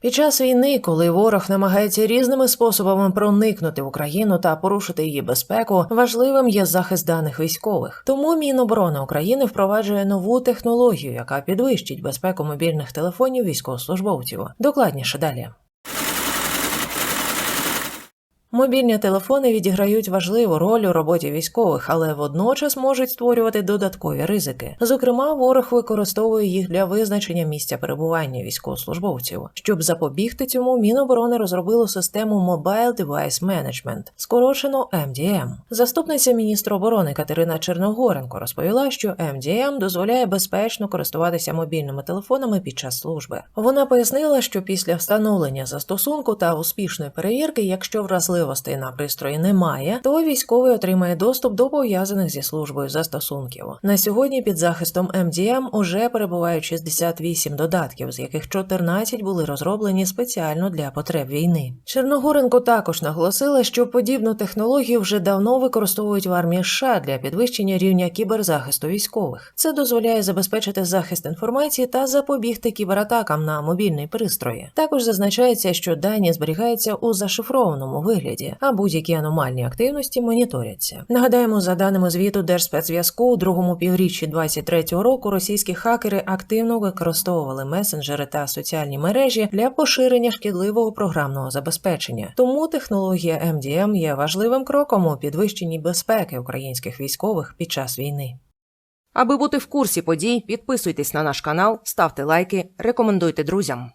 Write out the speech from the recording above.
Під час війни, коли ворог намагається різними способами проникнути в Україну та порушити її безпеку, важливим є захист даних військових. Тому Міноборони України впроваджує нову технологію, яка підвищить безпеку мобільних телефонів військовослужбовців. Докладніше далі. Мобільні телефони відіграють важливу роль у роботі військових, але водночас можуть створювати додаткові ризики. Зокрема, ворог використовує їх для визначення місця перебування військовослужбовців. Щоб запобігти цьому, Міноборони розробило систему Mobile Device Management, скорочено MDM. Заступниця міністра оборони Катерина Черногоренко розповіла, що MDM дозволяє безпечно користуватися мобільними телефонами під час служби. Вона пояснила, що після встановлення застосунку та успішної перевірки, якщо вразливостей на пристрої немає, то військовий отримає доступ до пов'язаних зі службою застосунків. На сьогодні під захистом MDM уже перебувають 68 додатків, з яких 14 були розроблені спеціально для потреб війни. Черногоренко також наголосила, що подібну технологію вже давно використовують в армії США для підвищення рівня кіберзахисту військових. Це дозволяє забезпечити захист інформації та запобігти кібератакам на мобільні пристрої. Також зазначається, що дані зберігаються у зашифрованому вигляді, а будь-які аномальні активності моніторяться. Нагадаємо, за даними звіту Держспецзв'язку, у другому півріччі 2023 року російські хакери активно використовували месенджери та соціальні мережі для поширення шкідливого програмного забезпечення. Тому технологія MDM є важливим кроком у підвищенні безпеки українських військових під час війни. Аби бути в курсі подій, підписуйтесь на наш канал, ставте лайки, рекомендуйте друзям.